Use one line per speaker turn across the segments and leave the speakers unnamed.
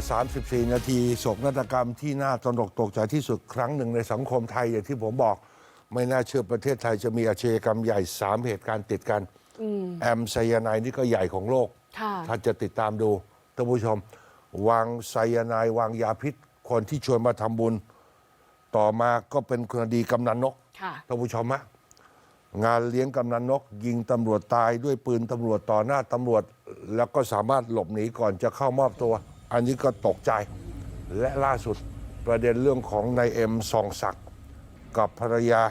34 นาทีโศกนาฏกรรมที่น่าตระหนกตกใจที่สุดครั้งหนึ่งในสังคมไทยอย่างที่ผมบอก ไม่น่าเชื่อประเทศไทยจะมีอาชญากรรมใหญ่ 3 เหตุการณ์ติดกันแอมไซยาไนด์นี่ก็ใหญ่ของโลก
ค่ะ
ท่านจะติดตามดูท่านผู้ชม วางไซยาไนด์วางยาพิษ คนที่ชวนมาทำบุญ ต่อมาก็เป็นคดีกำนันนก
ค่ะ
ท่านผู้ชมฮะงานเลี้ยงกำนันนก ยิงตำรวจตายด้วยปืนตำรวจต่อหน้าตำรวจ แล้วก็สามารถหลบหนีก่อนจะเข้ามอบตัว อันนี้ก็ตกใจ และล่าสุดประเด็นเรื่องของนายเอ็มสองศักดิ์กับภรรยา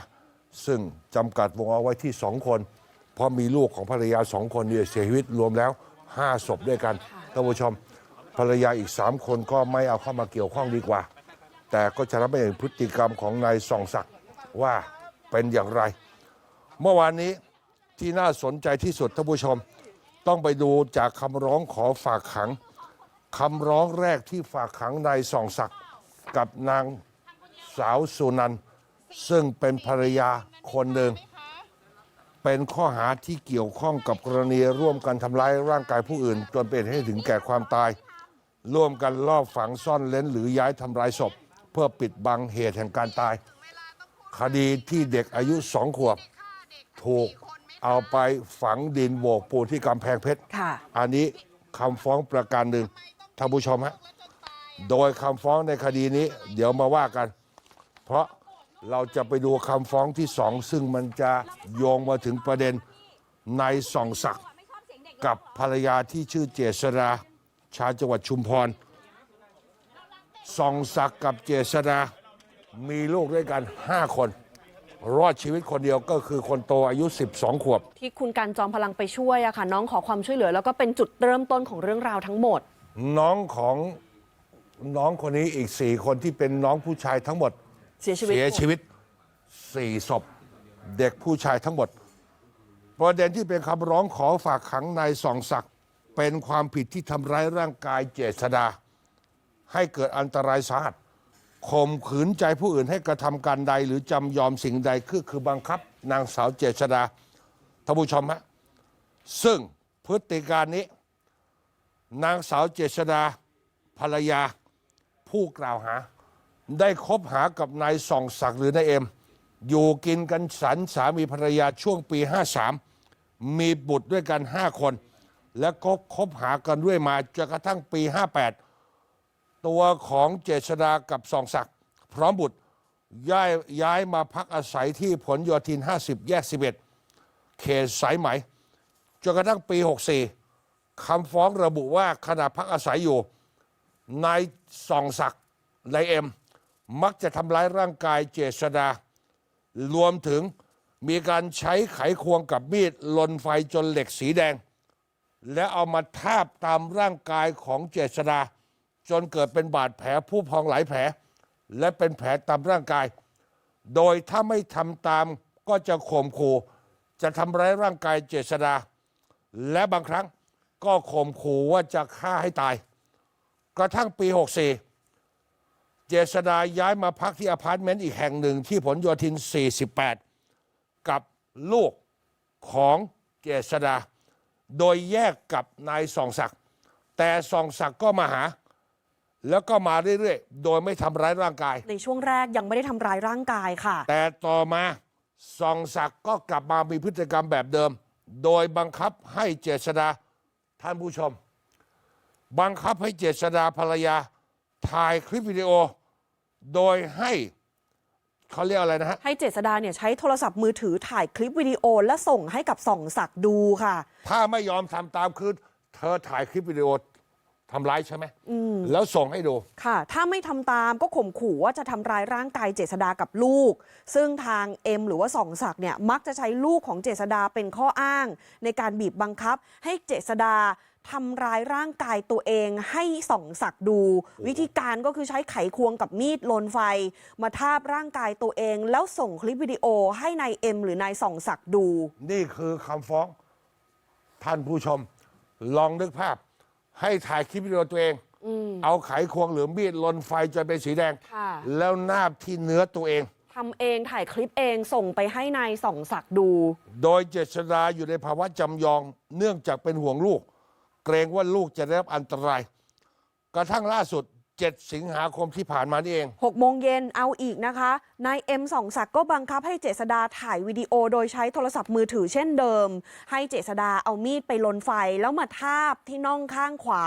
ซึ่งจำกัดวงเอาไว้ที่สองคน เพราะมีลูกของภรรยาสองคนเนี่ยเสียชีวิตรวมแล้วห้าศพด้วยกันท่านผู้ชมภรรยาอีกสามคนก็ไม่เอาเข้ามาเกี่ยวข้องดีกว่า แต่ก็จะรับไม่เห็นพฤติกรรมของนายสองศักดิ์ว่าเป็นอย่างไร เมื่อวานนี้ที่น่าสนใจที่สุดท่านผู้ชม ต้องไปดูจากคำร้องขอฝากขัง คำร้องแรกที่ฝากขังนายส่องศักดิ์กับนางสาวสุนันท์ซึ่งเป็นภรรยาคนหนึ่ง เป็นข้อหาที่เกี่ยวข้องกับกรณีร่วมกันทำร้ายร่างกายผู้อื่น จนเป็นให้ถึงแก่ความตาย ร่วมกันลอบฝังซ่อนเล้นหรือย้ายทำลายศพ เพื่อปิดบังเหตุแห่งการตาย คดีที่เด็กอายุสองขวบ ถูกเอาไปฝังดินโบกปูนที่กำแพงเพชร
ค่ะ
อันนี้คำฟ้องประการหนึ่ง ท่านผู้ชมฮะโดยคำฟ้องในคดีนี้ เดี๋ยวมาว่ากัน เพราะเราจะไปดูคำฟ้องที่สองซึ่งมันจะโยงมาถึงประเด็นในายส่องศักดิ์กับภรรยาที่ชื่อเจษดาชาวจังหวัดชุมพรส่องศักดิ์กับเจษดามีลูกด้วยกัน 5 คน รอดชีวิตคนเดียวก็คือคนโตอายุ 12 ขวบ
ที่คุณการจอมพลังไปช่วยอะค่ะ น้องขอความช่วยเหลือ แล้วก็เป็นจุดเริ่มต้นของเรื่องราวทั้งหมด
น้องของน้องคนนี้อีกสี่คนที่เป็นน้องผู้ชายทั้งหมด
เสียชีวิต
เสียชีวิตสี่ศพ เด็กผู้ชายทั้งหมด ประเด็นที่เป็นคำร้องขอฝากขังนายส่องศักดิ์เป็นความผิดที่ทำร้ายร่างกายเจษดา ให้เกิดอันตรายสาหัสข่มขืนใจผู้อื่นให้กระทำการใด หรือจำยอมสิ่งใดคือคือบังคับ นางสาวเจษดาท่านผู้ชมฮะซึ่งพฤติการนี้ นางสาวเจษดาภรรยาผู้กล่าวหา ได้คบหากับนายส่องศักดิ์หรือนายเอ็ม อยู่กินกันสันสามีภรรยาช่วงปี 53 มีบุตรด้วยกัน 5 คน และก็คบหากันด้วยมาจนกระทั่งปี 58 ตัวของเจษดากับส่องศักดิ์พร้อมบุตรย้ายย้ายมาพักอาศัยที่ผลโยธิน 50 แยก 11 เขตสายไหมจนกระทั่งปี 64 คำฟ้องระบุว่าขณะพักอาศัยอยู่นายส่องศักดิ์นายเอ็ม มักจะทำร้ายร่างกายเจษดา รวมถึงมีการใช้ไขควงกับมีดลนไฟจนเหล็กสีแดง และเอามาทาบตามร่างกายของเจษดา จนเกิดเป็นบาดแผลผู้พองหลายแผล และเป็นแผลตามร่างกาย โดยถ้าไม่ทำตามก็จะข่มขู่จะทำร้ายร่างกายเจษดา และบางครั้ง ก็ข่มขู่ว่าจะฆ่าให้ตาย กระทั่งปี 64 เจษดาย้ายมาพักที่อพาร์ตเมนต์อีกแห่งหนึ่งที่ผลโยธิน 48 กับลูกของเจษดา โดยแยกกับนายส่องศักดิ์แต่ส่องศักดิ์ก็มาหา แล้วก็มาเรื่อยๆ โดยไม่ทำร้ายร่างกาย
ในช่วงแรกยังไม่ได้ทำร้ายร่างกายค่ะ
แต่ต่อมาส่องศักดิ์ก็กลับมามีพฤติกรรมแบบเดิม โดยบังคับให้เจษดา ท่านผู้ชม บังคับให้เจษดาภรรยาถ่ายคลิปวิดีโอ โดยให้เขาเรียกอะไรนะฮะ
ให้เจษดาเนี่ยใช้โทรศัพท์มือถือถ่ายคลิปวิดีโอและส่งให้กับส่องศักดิ์ดูค่ะ
ถ้าไม่ยอมทำตามคือเธอถ่ายคลิปวิดีโอ ทำร้ายใช่ไหมแล้วส่งให้ดู
ค่ะ ถ้าไม่ทำตามก็ข่มขู่ว่าจะทำร้ายร่างกายเจษดากับลูก ซึ่งทางเอ็มหรือว่าส่องศักดิ์เนี่ยมักจะใช้ลูกของเจษดาเป็นข้ออ้าง ในการบีบบังคับ ให้เจษดาทำร้ายร่างกายตัวเองให้ส่องศักดิ์ดู วิธีการก็คือใช้ไขควงกับมีดลนไฟ มาทาบร่างกายตัวเอง แล้วส่งคลิปวิดีโอให้นายเอ็มหรือนายส่องศักดิ์ดู
นี่คือคำฟ้อง ท่านผู้ชม ลองนึกภาพ ให้ถ่ายคลิปวิดีโอตัวเอง เอาไขควงหรือมีดลนไฟจนเป็นสีแดง
ค่ะ
แล้วนาบที่เนื้อตัวเอง
ทำเองถ่ายคลิปเองส่งไปให้นายส่องศักดิ์ดู
โดยเจษดาอยู่ในภาวะจำยองเนื่องจากเป็นห่วงลูก เกรงว่าลูกจะได้รับอันตราย กระทั่งล่าสุด 7 สิงหาคมที่ผ่านมานี่เอง
6โมงเย็นเอาอีกนะคะนายเอ็มส่องศักดิ์ก็บังคับให้เจษดาถ่ายวิดีโอโดยใช้โทรศัพท์มือถือเช่นเดิม ให้เจษดาเอามีดไปลนไฟแล้วมาทาบที่น่องข้างขวา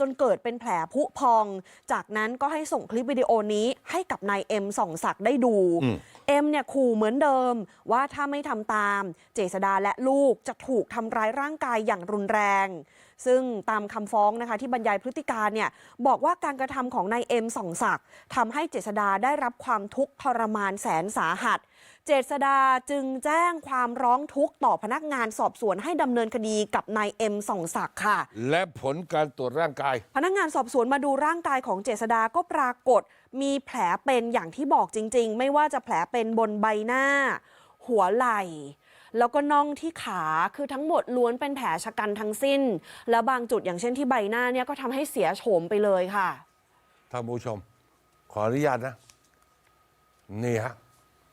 จนเกิดเป็นแผลผุพอง จากนั้นก็ให้ส่งคลิปวิดีโอนี้ให้กับนายเอ็มส่องศักดิ์ได้ดู
อืม
เอ็มเนี่ยขู่เหมือนเดิม ว่าถ้าไม่ทำตาม เจษดาและลูกจะถูกทำร้ายร่างกายอย่างรุนแรง ซึ่งตามคำฟ้องนะคะที่บรรยายพฤติการเนี่ยบอกว่าการกระทำของนายเอ็มส่องศักดิ์ทำให้เจษดาได้รับความทุกข์ทรมานแสนสาหัส เจษดาจึงแจ้งความร้องทุกข์ต่อพนักงานสอบสวนให้ดำเนินคดีกับนายเอ็มส่องศักดิ์ค่ะ
และผลการตรวจร่างกาย
พนักงานสอบสวนมาดูร่างกายของเจษดาก็ปรากฏ มีแผลเป็นอย่างที่บอกจริง ๆ ไม่ว่าจะแผลเป็นบนใบหน้า หัวไหล่ แล้วก็น่องที่ขาคือทั้งหมดล้วนเป็นแผลชะกันทั้งสิ้น แล้วบางจุดอย่างเช่นที่ใบหน้าเนี่ยก็ทำให้เสียโฉมไปเลยค่ะ
ท่านผู้ชม ขออนุญาตนะ นี่ฮะ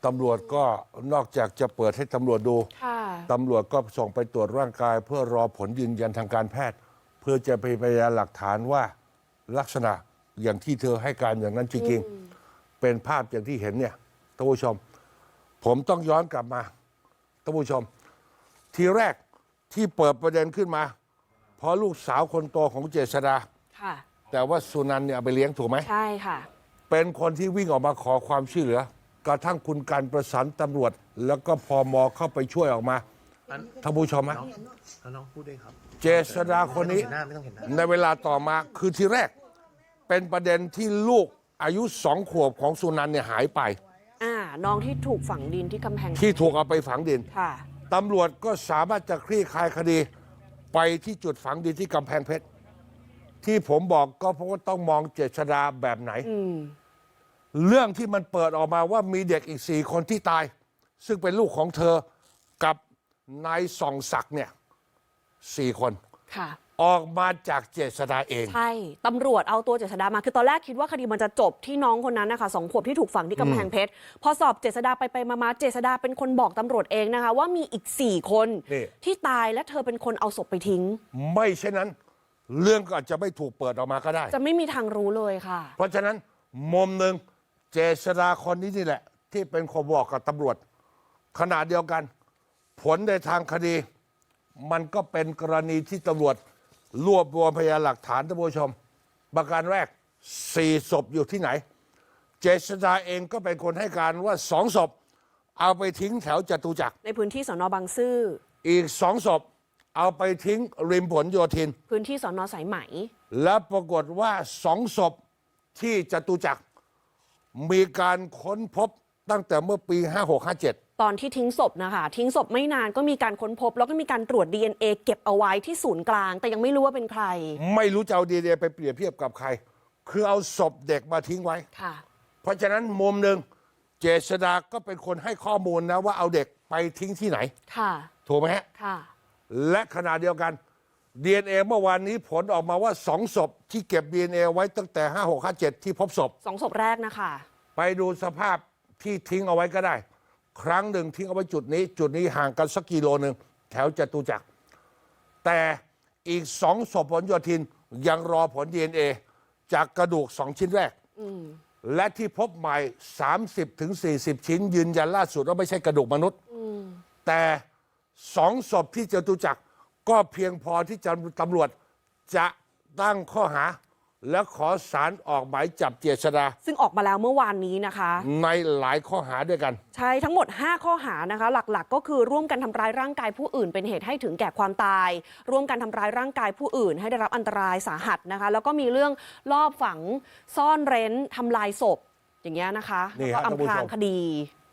ตำรวจก็นอกจากจะเปิดให้ตำรวจดู
ค่ะ
ตำรวจก็ส่งไปตรวจร่างกาย เพื่อรอผลยืนยันทางการแพทย์ เพื่อจะไปพยานหลักฐานว่าลักษณะอย่างที่เธอให้การอย่างนั้นจริงๆ เป็นภาพอย่างที่เห็นเนี่ยท่านผู้ชม ผมต้องย้อนกลับมา ท่านผู้ชม ทีแรกที่เปิดประเด็นขึ้นมา เพราะลูกสาวคนโตของเจษดา
ค่ะ
แต่ว่าสุนันท์เนี่ยเอาไปเลี้ยงถูกไหม
ใช่ค่ะ
เป็นคนที่วิ่งออกมาขอความช่วยเหลือกระทั่งคุณการประสานตำรวจ แล้วก็พอมอเข้าไปช่วยออกมา
อัน
ท่านผู้ชมฮะ
น้องเอาน้องพูดด้วยครับ
เจษดาคนนี้
ไม่ต้องเห็นหน้าไม่ต้องเห็นหน้า
ในเวลาต่อมาคือที่แรก เป็นประเด็นที่ลูกอายุสองขวบของสุนันท์เนี่ยหายไป
อ่าน้องที่ถูกฝังดินที่กำแพง
ที่ถูกเอาไปฝังดิน
ค่ะ
ตำรวจก็สามารถจะคลี่คลายคดี ไปที่จุดฝังดินที่กำแพงเพชรที่ผมบอกก็เพราะว่าต้องมองเจษดาแบบไหน
อืม
เรื่องที่มันเปิดออกมาว่ามีเด็กอีกสี่คนที่ตาย ซึ่งเป็นลูกของเธอกับนายส่องศักดิ์เนี่ยสี่คน
ค่ะ
ออกมาจากเจษดาเอง
ใช่ตำรวจเอาตัวเจษดามา คือตอนแรกคิดว่าคดีมันจะจบที่น้องคนนั้นนะคะสองขวบที่ถูกฝังที่กำแพงเพชร พอสอบเจษดาไปไปมามาเจษดาเป็นคนบอกตำรวจเองนะคะ ว่ามีอีกสี่คน
นี่
ที่ตายและเธอเป็นคนเอาศพไปทิ้ง
ไม่เช่นนั้น เรื่องก็อาจจะไม่ถูกเปิดออกมาก็ได้
จะไม่มีทางรู้เลยค่ะ
เพราะฉะนั้นมุมหนึ่งเจษดาคนนี้นี่แหละ ที่เป็นคนบอกกับตำรวจ ขณะเดียวกัน ผลในทางคดี มันก็เป็นกรณีที่ตำรวจ รวบรวมพยานหลักฐานท่านผู้ชม ประการแรกสี่ศพอยู่ที่ไหน เจษดาเองก็เป็นคนให้การว่าสองศพ เอาไปทิ้งแถวจตุจักร
ในพื้นที่สนบางซื่อ
อีกสองศพ เอาไปทิ้งริมผลโยธิน
พื้นที่สนสายไหม
แล้วปรากฏว่าสองศพที่จตุจักร มีการค้นพบตั้งแต่เมื่อปี 5657
ตอนที่ทิ้งศพนะคะ ทิ้งศพไม่นานก็มีการค้นพบ แล้วก็มีการตรวจ DNA เก็บเอาไว้ที่ศูนย์กลาง แต่ยังไม่รู้ว่าเป็นใคร
ไม่รู้จะเอาดีเไปเปรียบเทียบกับใคร คือเอาศพเด็กมาทิ้งไว้
ค่ะ
เพราะฉะนั้นมุมหนึ่งเจษดาก็เป็นคนให้ข้อมูลนะว่าเอาเด็กไปทิ้งที่ไหน
ค่ะ
ถูกไหมฮะ
ค่ะ
และขณะเดียวกัน DNA เมื่อวานนี้ผลออกมาว่าสองศพที่เก็บ DNA ไว้ตั้งแต่ 5657 ที่พบศพ
สองศพแรกนะคะ
ไปดูสภาพที่ทิ้งเอาไว้ก็ได้ ครั้งหนึ่งทิ้งเอาไว้จุดนี้ จุดนี้ห่างกันสักกิโลหนึ่งแถวจตุจักร แต่อีกสองศพผลโยธินยังรอผล DNA จากกระดูกสองชิ้นแรก และที่พบใหม่ 30ถึง40 ชิ้น ยืนยันล่าสุดว่าไม่ใช่กระดูกมนุษย์ แต่สองศพที่จตุจักรก็เพียงพอที่จะตำรวจจะตั้งข้อหา และขอสารออกหมายจับเจษดา
ซึ่งออกมาแล้วเมื่อวานนี้นะคะ
ในหลายข้อหาด้วยกัน
ใช่ทั้งหมด 5 ข้อหานะคะ หลักๆ ก็คือร่วมกันทำร้ายร่างกายผู้อื่น เป็นเหตุให้ถึงแก่ความตาย ร่วมกันทำร้ายร่างกายผู้อื่น ให้ได้รับอันตรายสาหัสนะคะ แล้วก็มีเรื่องลอบฝังซ่อนเร้นทำลายศพ อย่างเงี้ยนะคะ
นี่
แล้วก็
ฮะท่านผู้
อำพ
ชม
รางคดี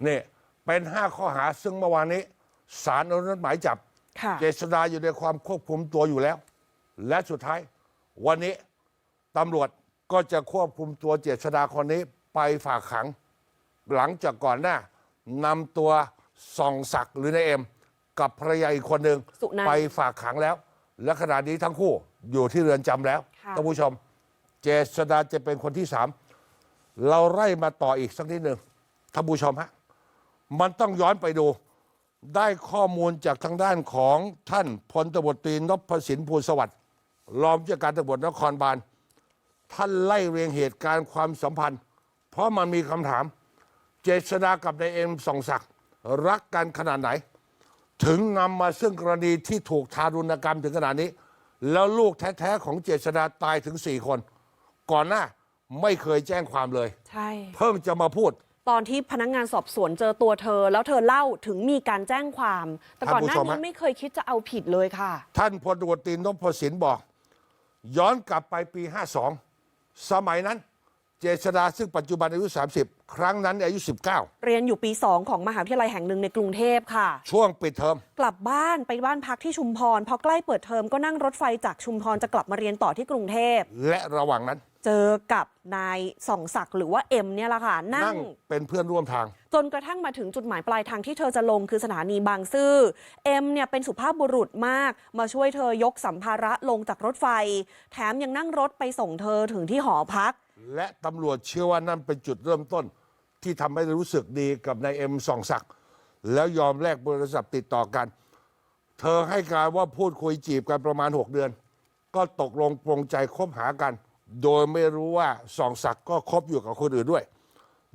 นี่เป็นห้าข้อหาซึ่งเมื่อวานนี้สารอนุมัติหมายจับ
ค่ะ
เจษดาอยู่ในความควบคุมตัวอยู่แล้ว และสุดท้าย วันนี้ ตำรวจก็จะควบคุมตัวเจษดาคนนี้ไปฝากขัง หลังจากก่อนหน้านำตัวส่องศักดิ์หรือนายเอ็ม กับภรรยาอีกคนหนึ่ง
สุนันท์
ไปฝากขังแล้ว และขณะนี้ทั้งคู่อยู่ที่เรือนจำแล้ว
ค่ะ
ท่านผู้ชม เจษดาจะเป็นคนที่สามเราไล่มาต่ออีกสักนิดหนึ่งท่านผู้ชมฮะมันต้องย้อนไปดู ได้ข้อมูลจากทางด้านของท่านพลตบตรีนพสินภูลสวัสดิ์รองผู้จัดการตำรวจนครบาล ท่านไล่เรียงเหตุการณ์ความสัมพันธ์ เพราะมันมีคำถาม เจษดากับนายเอ็มส่องศักดิ์รักกันขนาดไหน ถึงนำมาซึ่งกรณีที่ถูกทารุณกรรมถึงขนาดนี้ แล้วลูกแท้ๆของเจษดาตายถึงสี่คน ก่อนหน้าไม่เคยแจ้งความเลย
ใช่
เพิ่งจะมาพูด
ตอนที่พนักงานสอบสวนเจอตัวเธอ แล้วเธอเล่าถึงมีการแจ้งความ แต่ก่อนหน้า
ท่านผู้ชม
นี้
ฮะ
ไม่เคยคิดจะเอาผิดเลยค่ะ
ท่านพลตำรวจตรีนพสินบอก ย้อนกลับไปปี 52 สมัยนั้นเจษดาซึ่งปัจจุบันอายุ 30 ครั้งนั้นอายุ
เรียนอยู่ปี 2 ของมหาวิทยาลัยแห่งหนึ่งในกรุงเทพค่ะ
19ช่วงปิดเทอม
กลับบ้านไปบ้านพักที่ชุมพรพอใกล้เปิดเทอมก็นั่งรถไฟจากชุมพรจะกลับมาเรียนต่อที่กรุงเทพ
และระหว่างนั้น
เจอกับนายส่องศักดิ์หรือว่าเอ็มเนี่ยแหละค่ะนั่
นั่
ง
งเป็นเพื่อนร่วมทาง
จนกระทั่งมาถึงจุดหมายปลายทางที่เธอจะลงคือสถานีบางซื่อเอ็มเนี่ยเป็นสุภาพบุรุษมาก มาช่วยเธอยกสัมภาระลงจากรถไฟ แถมยังนั่งรถไปส่งเธอถึงที่หอพัก
และตำรวจเชื่อว่านั่นเป็นจุดเริ่มต้น ที่ทำให้รู้สึกดีกับนายเอ็มส่องศักดิ์แล้วยอมแลกเบอร์โทรศัพท์ติดต่อกัน เธอให้การว่าพูดคุยจีบกันประมาณ 6 เดือน ก็ตกลงปรงใจคบหากัน โดยไม่รู้ว่าส่องศักดิ์ก็คบอยู่กับคนอื่นด้วย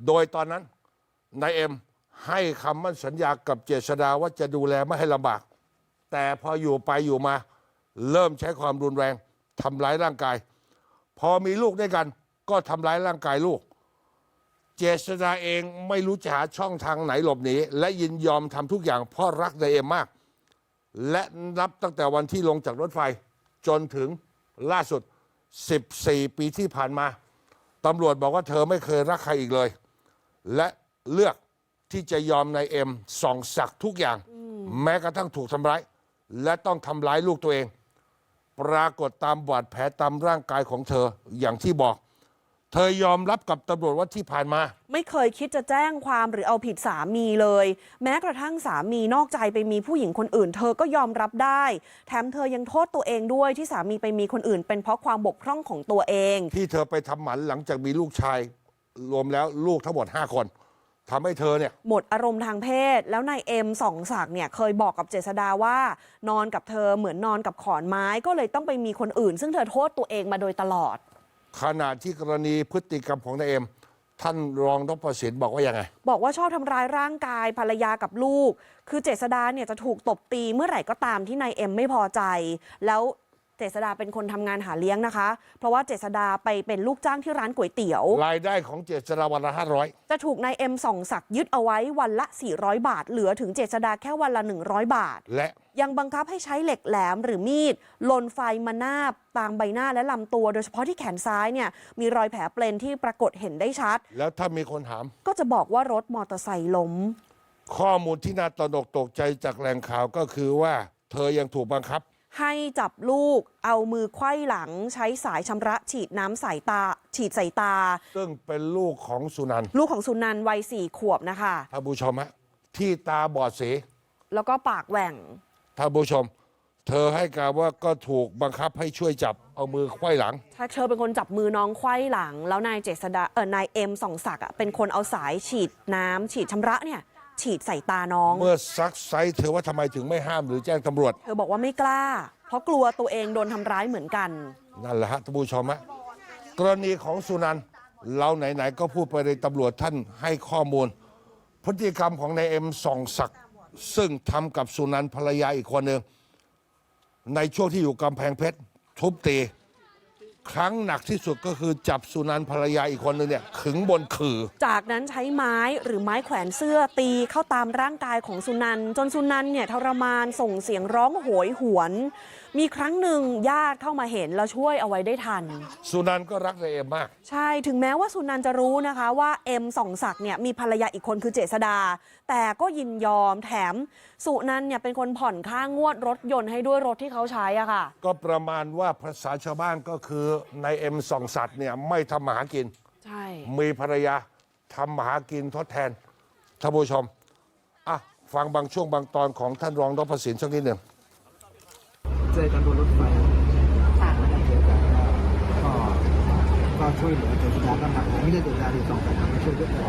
โดยตอนนั้นนายเอ็มให้คำมั่นสัญญากับเจษดาว่าจะดูแลไม่ให้ลำบาก แต่พออยู่ไปอยู่มา เริ่มใช้ความรุนแรงทำร้ายร่างกาย พอมีลูกด้วยกัน ก็ทำร้ายร่างกายลูก เจษดาเองไม่รู้จะหาช่องทางไหนหลบหนีและยินยอมทำทุกอย่างเพราะรักนายเอ็มมาก และนับตั้งแต่วันที่ลงจากรถไฟจนถึงล่าสุด 14 ปีที่ผ่านมาตำรวจบอกว่าเธอไม่เคยรักใครอีกเลย และเลือกที่จะยอมนายเอ็มส่องสักดิ์ทุกอย่าง แม้กระทั่งถูกทำร้าย และต้องทำร้ายลูกตัวเอง ปรากฏตามบาดแผลตามร่างกายของเธออย่างที่บอก เธอยอมรับกับตำรวจว่าที่ผ่านมา
ไม่เคยคิดจะแจ้งความหรือเอาผิดสามีเลย แม้กระทั่งสามีนอกใจไปมีผู้หญิงคนอื่น เธอก็ยอมรับได้ แถมเธอยังโทษตัวเองด้วยที่สามีไปมีคนอื่น เป็นเพราะความบกพร่องของตัวเอง
ที่เธอไปทำหมันหลังจากมีลูกชาย รวมแล้วลูกทั้งหมด 5 คนทำให้เธอเนี่ย
หมดอารมณ์ทางเพศ แล้วนายเอ็มสองศักดิ์เนี่ยเคยบอกกับเจษดาว่า นอนกับเธอเหมือนนอนกับขอนไม้ก็เลยต้องไปมีคนอื่น ซึ่งเธอโทษตัวเองมาโดยตลอด
ขณะที่กรณีพฤติกรรมของนายเอ็ม ท่านรองดรศิลป์บอกว่ายังไง
บอกว่าชอบทำร้ายร่างกายภรรยากับลูก คือเจษดาเนี่ยจะถูกตบตีเมื่อไหร่ก็ตามที่นายเอ็มไม่พอใจ แล้ว จษดาเป็นคนทำงานหาเลี้ยงนะคะ เพราะว่าเจษดาไปเป็นลูกจ้างที่ร้านก๋วยเตี๋ยว
รายได้ของเจษฎาวันละห้าร้อย
จะถูกนายเอ็มส่องศักดิ์ยึดเอาไว้วันละ 400 บาท เหลือถึงเจษดาแค่วันละ 100 บาท
และ
ยังบังคับให้ใช้เหล็กแหลมหรือมีดลนไฟมานาบตามใบหน้าและลำตัว โดยเฉพาะที่แขนซ้ายเนี่ยมีรอยแผลเปลนที่ปรากฏเห็นได้ชัด
แล้วถ้ามีคนถาม
ก็จะบอกว่ารถมอเตอร์ไซค์ล้ม
ข้อมูลที่น่าตระหนกตกใจจากแหล่งข่าวก็คือว่า เธอยังถูกบังคับ
ให้จับลูกเอามือไขว้หลังใช้สายชำระฉีดน้ำใส่ตา ฉีดใส่ตา
ซึ่งเป็นลูกของสุนันท์
ลูกของสุนันท์วัยสี่ขวบนะคะ
ท่านผู้ชมฮะที่ตาบอดสี
แล้วก็ปากแหว่ง
ท่านผู้ชม เธอให้การว่าก็ถูกบังคับให้ช่วยจับเอามือไขว้หลัง
ถ้าเธอเป็นคนจับมือน้องไขว้หลัง แล้วนายเจษดาเออนายเอ็มส่องศักดิ์อะเป็นคนเอาสายฉีดน้ำฉีดชำระเนี่ย ฉีดใส่ตาน้อง
เมื่อซักไซส์เธอว่าทำไมถึงไม่ห้ามหรือแจ้งตำรวจ
เธอบอกว่าไม่กล้า เพราะกลัวตัวเองโดนทำร้ายเหมือนกัน
นั่นแหละฮะท่านผู้ชมฮะกรณีของสุนันท์เราไหน ๆ ก็พูดไปในตำรวจท่านให้ข้อมูล พฤติกรรมของนายเอ็มส่องศักดิ์ซึ่งทำกับสุนันท์ภรรยาอีกคนหนึ่งในช่วงที่อยู่กำแพงเพชรทุบตี ครั้งหนักที่สุดก็คือจับสุนันภรรยาอีกคนหนึ่งเนี่ยขึงบนขื่อ
จากนั้นใช้ไม้หรือไม้แขวนเสื้อตีเข้าตามร่างกายของสุนันจนสุนันเนี่ยทรมานส่งเสียงร้องโหยหวน มีครั้งหนึ่งญาติเข้ามาเห็นแล้วช่วยเอาไว้ได้ทัน
สุนันท์ก็รักนายเอ็มมาก
ใช่ถึงแม้ว่าสุนันท์จะรู้นะคะว่าเอ็มส่องศักดิ์เนี่ยมีภรรยาอีกคนคือเจษดา แต่ก็ยินยอมแถมสุนันท์เนี่ยเป็นคนผ่อนค่างวดรถยนต์ให้ด้วยรถที่เขาใช้อะค่ะ
ก็ประมาณว่าภาษาชาวบ้านก็คือนายเอ็มส่องสัตว์เนี่ยไม่ทำมาหากิน
ใช่
มีภรรยาทำมาหากินทดแทนท่านผู้ชมอะฟังบางช่วงบางตอนของท่านรองดรสินสักนิดหนึ่ง
เจอกันบนรถไฟ
ค่ะ
เจอกันก็ก็ช่วยเหลือเจษดาก็ทำไม่ได้เจษดาที่สองแต่ทำให้ช่วยด้วยกัน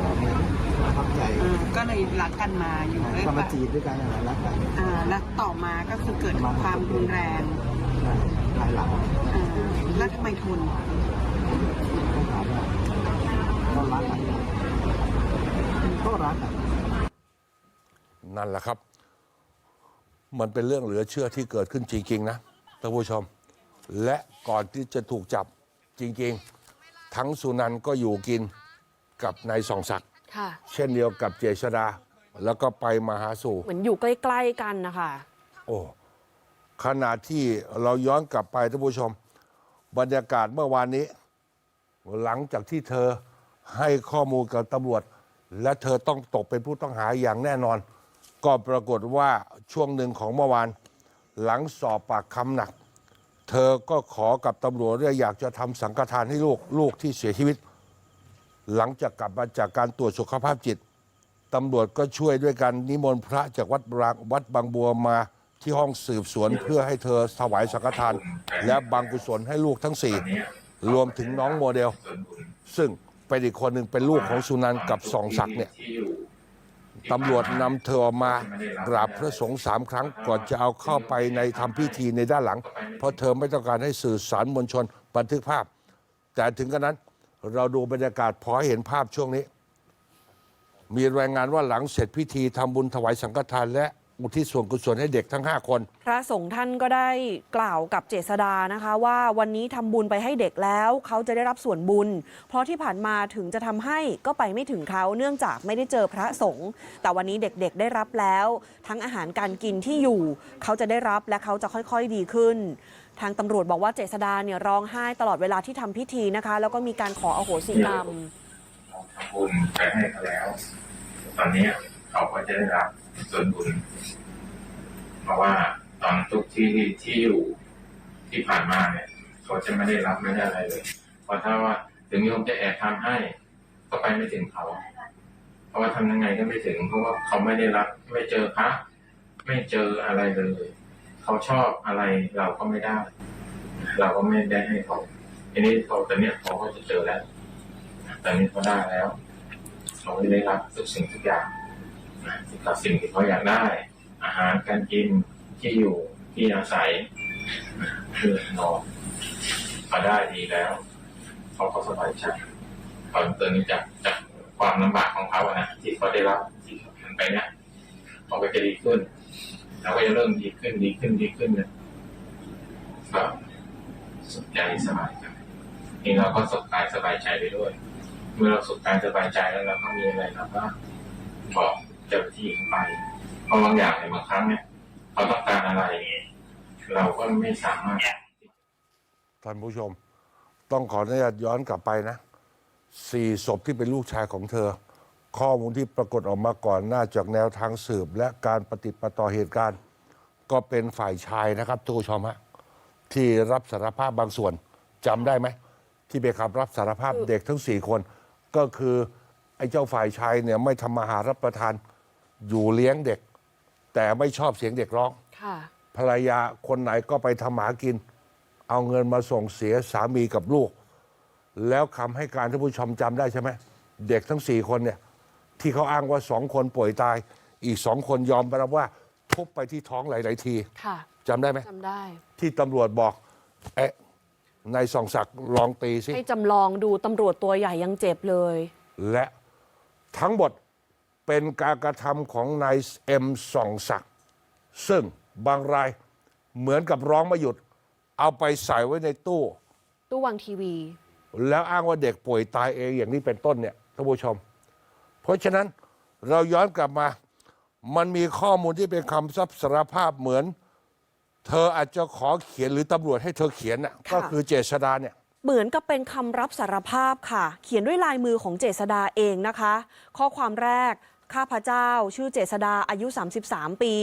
ประทับใจ
อ่าก็เลยรักกันมาอยู่ด้วย
ก็มา
กัน
จีบด้วยกันอย่างไรรักกัน
อ่าแล้วต่อมาก็คือเกิดความรุนแรง
ภายหลัง
อ่าแล้วทำไมทน
กต้องถามว่าก็รักกันก็รักกัน
นั่นแหละครับ มันเป็นเรื่องเหลือเชื่อที่เกิดขึ้นจริง ๆ นะท่านผู้ชม และก่อนที่จะถูกจับจริง ๆ ทั้งสุนันท์ก็อยู่กินกับนายส่องศักดิ์
ค่ะ
เช่นเดียวกับเจษดา แล้วก็ไปมาหาสู่
เหมือนอยู่ใกล้ ๆ กันนะคะ
โอ้ขณะที่เราย้อนกลับไปท่านผู้ชม บรรยากาศเมื่อวานนี้ หลังจากที่เธอให้ข้อมูลกับตำรวจ และเธอต้องตกเป็นผู้ต้องหาอย่างแน่นอน ก็ปรากฏว่าช่วงหนึ่งของเมื่อวาน หลังสอบปากคำหนัก เธอก็ขอกับตำรวจว่าอยากจะทำสังฆทานให้ลูกลูกที่เสียชีวิต หลังจากกลับมาจากการตรวจสุขภาพจิตตำรวจก็ช่วยด้วยกันนิมนต์พระจากวัดบางวัดบางบัวมาที่ห้องสืบสวนเพื่อให้เธอถวายสังฆทาน และบางกุศลให้ลูกทั้งสี่รวมถึงน้องโมเดล ซึ่งเป็นอีกคนหนึ่งเป็นลูกของสุนันท์กับสองศักดิ์เนี่ย ตำรวจนำเธอออกมากราบพระสงฆ์สามครั้งก่อนจะเอาเข้าไปในทำพิธีในด้านหลัง เพราะเธอไม่ต้องการให้สื่อสารมวลชนบันทึกภาพ แต่ถึงกระนั้นเราดูบรรยากาศพอเห็นภาพช่วงนี้ มีรายงานว่าหลังเสร็จพิธีทำบุญถวายสังฆทานและ อุทิศส่วนกุศลให้เด็กทั้ง 5 คน
พระสงฆ์ท่านก็ได้กล่าวกับเจษดานะคะ ว่าวันนี้ทำบุญไปให้เด็กแล้วเขาจะได้รับส่วนบุญ เพราะที่ผ่านมาถึงจะทำให้ก็ไปไม่ถึงเขาเนื่องจากไม่ได้เจอพระสงฆ์แต่วันนี้เด็กๆได้รับแล้ว ทั้งอาหารการกินที่อยู่ เขาจะได้รับและเขาจะค่อยๆดีขึ้น ทางตำรวจบอกว่าเจษดาเนี่ยร้องไห้ตลอดเวลาที่ทำพิธีนะคะ แล้วก็มีการขออโหสิกรรม
ทำบุญไปให้เขาแล้ว ตอนนี้เขาก็จะได้รับ ส่วนบุญ เพราะว่าตอนทุกที่ที่อยู่ที่ผ่านมาเนี่ยเขาจะไม่ได้รับไม่ได้อะไรเลยเพราะถ้าว่าถึงโยมจะแอบทำให้ก็ไปไม่ถึงเขา เพราะว่าทำยังไงก็ไม่ถึง เพราะว่าเขาไม่ได้รับไม่เจอพระไม่เจออะไรเลยเขาชอบอะไรเราก็ไม่ได้ เราก็ไม่ได้ให้เขาทีนี้เขาตอนเนี้ยเขาก็จะเจอแล้วตอนนี้เขาได้แล้วเขาไม่ได้รับทุกสิ่งทุกอย่าง นะสิ่งต่อสิ่งที่เขาอยากได้ อาหารการกินที่อยู่ที่อาศัยเพื่อนอนเขาได้ดีแล้วเขาก็สบายใจเขาตอนนี้จากจากความลำบากของเขาอะนะที่เขาได้รับที่เขาทำไปเนี่ยเขาก็จะดีขึ้นเราก็จะเริ่มดีขึ้นดีขึ้นดีขึ้นเนี่ยก็สุขใจสบายใจนี่เราก็สุขกายสบายใจไปด้วย เมื่อเราสุขกายสบายใจแล้วเราก็มีอะไรเราก็บอก เจ้าหน้าที่เข้าไปเพราะบางอย่างในยบางครั้งเนี่ยเขาต้องการอะไร เราก็ไม่สามารถ
ท่านผู้ชม ต้องขออนุญาตย้อนกลับไปนะสี่ศพที่เป็นลูกชายของเธอ ข้อมูลที่ปรากฏออกมาก่อนหน้าจากแนวทางสืบ และการปฏิดปะต่อเหตุการณ์ ก็เป็นฝ่ายชายนะครับทุกผู้ชมฮะที่รับสารภาพบางส่วนจำได้ไหม ที่ไปขับรับสารภาพเด็กทั้งสี่คน ก็คือไอ้เจ้าฝ่ายชายเนี่ยไม่ทำมาหารับประทาน อยู่เลี้ยงเด็ก แต่ไม่ชอบเสียงเด็กร้อง
ค่ะ
ภรรยาคนไหนก็ไปทำหากิน เอาเงินมาส่งเสียสามีกับลูก แล้วคำให้การท่านผู้ชมจำได้ใช่ไหม เด็กทั้งสี่คนเนี่ย ที่เขาอ้างว่าสองคนป่วยตาย อีกสองคนยอมรับว่า ทุบไปที่ท้องหลาย ๆ ที
ค่ะ
จำได้ไหม
จำได้
ที่ตำรวจบอกเอ๊ะนายส่องศักดิ์ลองตีสิ
ให้จำลองดูตำรวจตัวใหญ่ยังเจ็บเลย
และทั้งหมด เป็นการกระทำของนายเอ็มส่องศักดิ์ซึ่งบางรายเหมือนกับร้องไม่หยุด เอาไปใส่ไว้ในตู้
ตู้วางทีวี
แล้วอ้างว่าเด็กป่วยตายเองอย่างนี้เป็นต้นเนี่ยท่านผู้ชม เพราะฉะนั้นเราย้อนกลับมา มันมีข้อมูลที่เป็นคำรับสารภาพเหมือน เธออาจจะขอเขียนหรือตำรวจให้เธอเขียนน่ะ
ค่ะ
ก็คือเจษดาเนี่ย
เหมือนกับเป็นคำรับสารภาพค่ะ เขียนด้วยลายมือของเจษดาเองนะคะ ข้อความแรก ข้าพเจ้า ชื่อเจษดาอายุ 33 ปี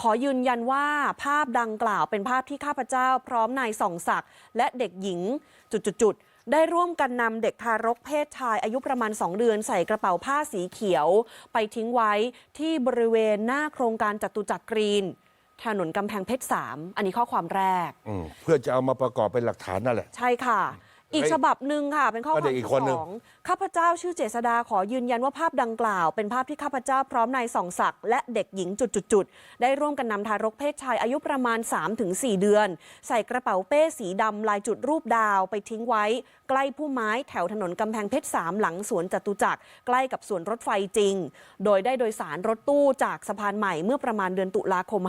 ขอยืนยันว่าภาพดังกล่าวเป็นภาพที่ข้าพเจ้า พร้อมนายส่องศักดิ์และเด็กหญิงจุดๆๆได้ร่วมกันนำเด็กทารกเพศชายอายุประมาณ 2 เดือนใส่กระเป๋าผ้าสีเขียว ไปทิ้งไว้ที่บริเวณหน้าโครงการจตุจักรกรีน ถนนกำแพงเพชร 3 อันนี้ข้อความแรก
อืมเพื่อจะเอามาประกอบเป็นหลักฐานนั่นแหละ
ใช่ค่ะ อีก
เฮ้ย
ฉบับหนึ่งค่ะ เป็นข้อค
ก็
วาม
เด็กอีก
ที่
คนหนึ่
ส
ง
องข้าพเจ้าชื่อเจษดาขอยืนยันว่าภาพดังกล่าว เป็นภาพที่ข้าพเจ้าพร้อมนายส่องศักดิ์และเด็กหญิงจุดๆๆได้ร่วมกันนำทารกเพศชายอายุประมาณ 3-4 เดือน ใส่กระเป๋าเป้สีดำลายจุดรูปดาวไปทิ้งไว้ ใกล้พุ่มไม้แถวถนนกำแพงเพชรสามหลังสวนจตุจักรใกล้กับสวนรถไฟจริง โดยได้โดยสารรถตู้จากสะพานใหม่เมื่อประมาณเดือนตุลาคม